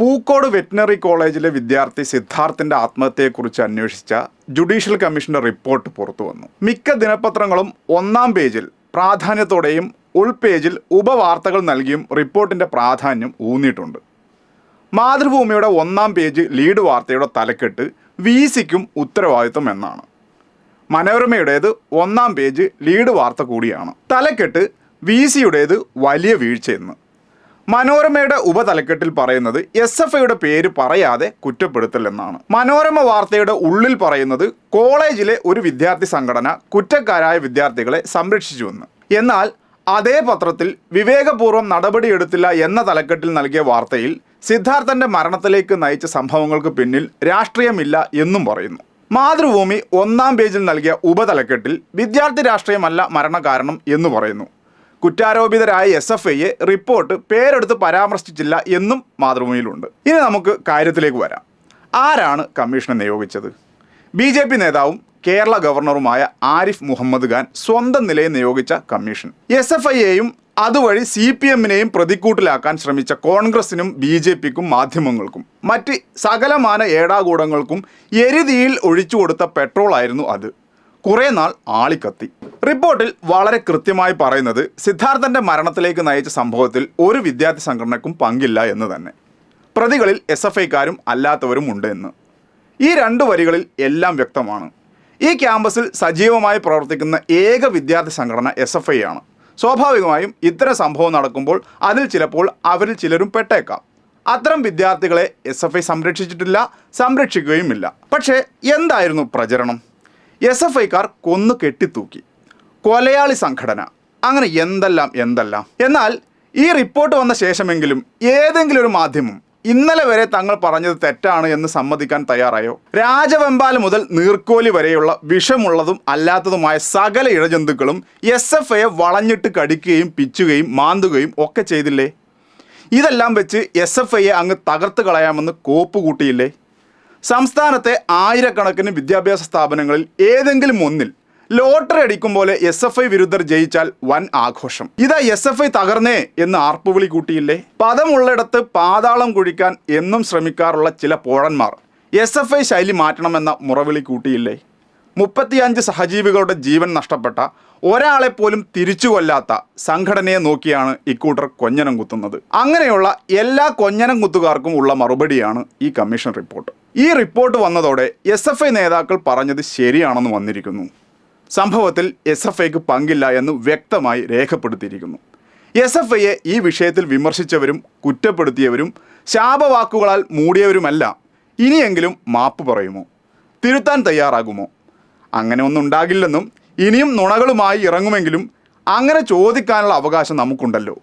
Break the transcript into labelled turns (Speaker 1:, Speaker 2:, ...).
Speaker 1: Pookode veterinary കോളേജിലെ വിദ്യാർത്ഥി സിദ്ധാർത്ഥിന്റെ ആത്മഹത്യയെക്കുറിച്ച് അന്വേഷിച്ച ജുഡീഷ്യൽ കമ്മീഷന്റെ റിപ്പോർട്ട് പുറത്തു വന്നു. മിക്ക ദിനപത്രങ്ങളും ഒന്നാം പേജിൽ പ്രാധാന്യത്തോടെയും ഉൾപേജിൽ ഉപവാർത്തകൾ നൽകിയും റിപ്പോർട്ടിന്റെ പ്രാധാന്യം ഊന്നിയിട്ടുണ്ട്. മാതൃഭൂമിയുടെ ഒന്നാം പേജ് ലീഡ് വാർത്തയുടെ തലക്കെട്ട് വി സിക്കും ഉത്തരവാദിത്വം എന്നാണ്. മനോരമയുടേത് ഒന്നാം പേജ് ലീഡ് വാർത്ത കൂടിയാണ്. തലക്കെട്ട് വി സിയുടേത് വലിയ വീഴ്ചയെന്ന്. മനോരമയുടെ ഉപതലക്കെട്ടിൽ പറയുന്നത് എസ് എഫ് ഐയുടെ പേര് പറയാതെ കുറ്റപ്പെടുത്തൽ എന്നാണ് മനോരമ വാർത്തയുടെ ഉള്ളിൽ പറയുന്നത് കോളേജിലെ ഒരു വിദ്യാർത്ഥി സംഘടന കുറ്റക്കാരായ വിദ്യാർത്ഥികളെ സംരക്ഷിച്ചുവെന്ന്. എന്നാൽ അതേ പത്രത്തിൽ വിവേകപൂർവം നടപടിയെടുത്തില്ല എന്ന തലക്കെട്ടിൽ നൽകിയ വാർത്തയിൽ സിദ്ധാർത്ഥന്റെ മരണത്തിലേക്ക് നയിച്ച സംഭവങ്ങൾക്ക് പിന്നിൽ രാഷ്ട്രീയമില്ല എന്നും പറയുന്നു. മാതൃഭൂമി ഒന്നാം പേജിൽ നൽകിയ ഉപതലക്കെട്ടിൽ വിദ്യാർത്ഥി രാഷ്ട്രീയമല്ല മരണകാരണം എന്ന് പറയുന്നു. കുറ്റാരോപിതരായ എസ് എഫ് ഐയെ റിപ്പോർട്ട് പേരെടുത്ത് പരാമർശിച്ചില്ല എന്നും മാതൃഭൂമിയിലുണ്ട്. ഇനി നമുക്ക് കാര്യത്തിലേക്ക് വരാം. ആരാണ് കമ്മീഷനെ നിയോഗിച്ചത്? ബി ജെ പി നേതാവും കേരള ഗവർണറുമായ ആരിഫ് മുഹമ്മദ് ഖാൻ സ്വന്തം നിലയിൽ നിയോഗിച്ച കമ്മീഷൻ. എസ് എഫ് ഐയെയും അതുവഴി സി പി എമ്മിനെയും പ്രതിക്കൂട്ടിലാക്കാൻ ശ്രമിച്ച കോൺഗ്രസിനും ബി ജെ പിക്കും മാധ്യമങ്ങൾക്കും മറ്റ് സകലമാന ഏടാകൂടങ്ങൾക്കും എരുതിയിൽ ഒഴിച്ചു കൊടുത്ത പെട്രോളായിരുന്നു അത്. കുറേ നാൾ ആളിക്കത്തി. റിപ്പോർട്ടിൽ വളരെ കൃത്യമായി പറയുന്നത് സിദ്ധാർത്ഥന്റെ മരണത്തിലേക്ക് നയിച്ച സംഭവത്തിൽ ഒരു വിദ്യാർത്ഥി സംഘടനക്കും പങ്കില്ല എന്ന് തന്നെ. പ്രതികളിൽ എസ് എഫ് ഐക്കാരും അല്ലാത്തവരും ഉണ്ട് എന്ന്. ഈ രണ്ട് വരികളിൽ എല്ലാം വ്യക്തമാണ്. ഈ ക്യാമ്പസിൽ സജീവമായി പ്രവർത്തിക്കുന്ന ഏക വിദ്യാർത്ഥി സംഘടന എസ് എഫ് ഐ ആണ്. സ്വാഭാവികമായും ഇത്തരം സംഭവം നടക്കുമ്പോൾ അതിൽ ചിലപ്പോൾ അവരിൽ ചിലരും പെട്ടേക്കാം. അത്തരം വിദ്യാർത്ഥികളെ എസ് എഫ് ഐ സംരക്ഷിച്ചിട്ടില്ല സംരക്ഷിക്കുകയുമില്ല. പക്ഷേ എന്തായിരുന്നു പ്രചരണം? എസ് എഫ് ഐക്കാർ കൊന്നു കെട്ടിത്തൂക്കി. കൊലയാളി സംഘടന. അങ്ങനെ എന്തെല്ലാം എന്തെല്ലാം? എന്നാൽ ഈ റിപ്പോർട്ട് വന്ന ശേഷമെങ്കിലും ഏതെങ്കിലും ഒരു മാധ്യമം ഇന്നലെ വരെ തങ്ങൾ പറഞ്ഞത് തെറ്റാണ് എന്ന് സമ്മതിക്കാൻ തയ്യാറായോ? രാജവെമ്പാല മുതൽ നീർക്കോലി വരെയുള്ള വിഷമുള്ളതും അല്ലാത്തതുമായ സകല ഇഴജന്തുക്കളും എസ് എഫ് ഐയെ വളഞ്ഞിട്ട് കടിക്കുകയും പിച്ചുകയും മാന്തുകയും ഒക്കെ ചെയ്തില്ലേ? ഇതെല്ലാം വെച്ച് എസ് എഫ് ഐയെ അങ്ങ് തകർത്ത് കളയാമെന്ന് കോപ്പ് കൂട്ടിയില്ലേ സംസ്ഥാനത്തെ ആയിരക്കണക്കിന് വിദ്യാഭ്യാസ സ്ഥാപനങ്ങളിൽ ഏതെങ്കിലും ഒന്നിൽ ലോട്ടറി അടിക്കും പോലെ എസ് എഫ് ഐ വിരുദ്ധർ ജയിച്ചാൽ വൻ ആഘോഷം. ഇതാ എസ് എഫ് ഐ തകർന്നേ എന്ന് ആർപ്പുവിളി കൂട്ടിയില്ലേ? പദമുള്ളിടത്ത് പാതാളം കുഴിക്കാൻ എന്നും ശ്രമിക്കാറുള്ള ചില പോഴന്മാർ. എസ് എഫ് ഐ ശൈലി മാറ്റണമെന്ന മുറവിളി കൂട്ടിയില്ലേ? മുപ്പത്തിയഞ്ച് സഹജീവികളുടെ ജീവൻ നഷ്ടപ്പെട്ട ഒരാളെ പോലും തിരിച്ചു കൊല്ലാത്ത സംഘടനയെ നോക്കിയാണ് ഇക്കൂട്ടർ കൊഞ്ഞനം കുത്തുന്നത്. അങ്ങനെയുള്ള എല്ലാ കൊഞ്ഞനം കുത്തുകാർക്കും ഉള്ള മറുപടിയാണ് ഈ കമ്മീഷൻ റിപ്പോർട്ട്. ഈ റിപ്പോർട്ട് വന്നതോടെ എസ് എഫ് ഐ നേതാക്കൾ പറഞ്ഞത് ശരിയാണെന്ന് വന്നിരിക്കുന്നു. സംഭവത്തിൽ എസ് എഫ് ഐക്ക് പങ്കില്ല എന്ന് വ്യക്തമായി രേഖപ്പെടുത്തിയിരിക്കുന്നു. എസ് എഫ് ഐയെ ഈ വിഷയത്തിൽ വിമർശിച്ചവരും കുറ്റപ്പെടുത്തിയവരും ശാപവാക്കുകളാൽ മൂടിയവരുമല്ല. ഇനിയെങ്കിലും മാപ്പ് പറയുമോ? തിരുത്താൻ തയ്യാറാകുമോ? അങ്ങനെ ഒന്നും ഉണ്ടാകില്ലെന്നും ഇനിയും നുണകളുമായി ഇറങ്ങുമെങ്കിലും അങ്ങനെ ചോദിക്കാനുള്ള അവകാശം നമുക്കുണ്ടല്ലോ.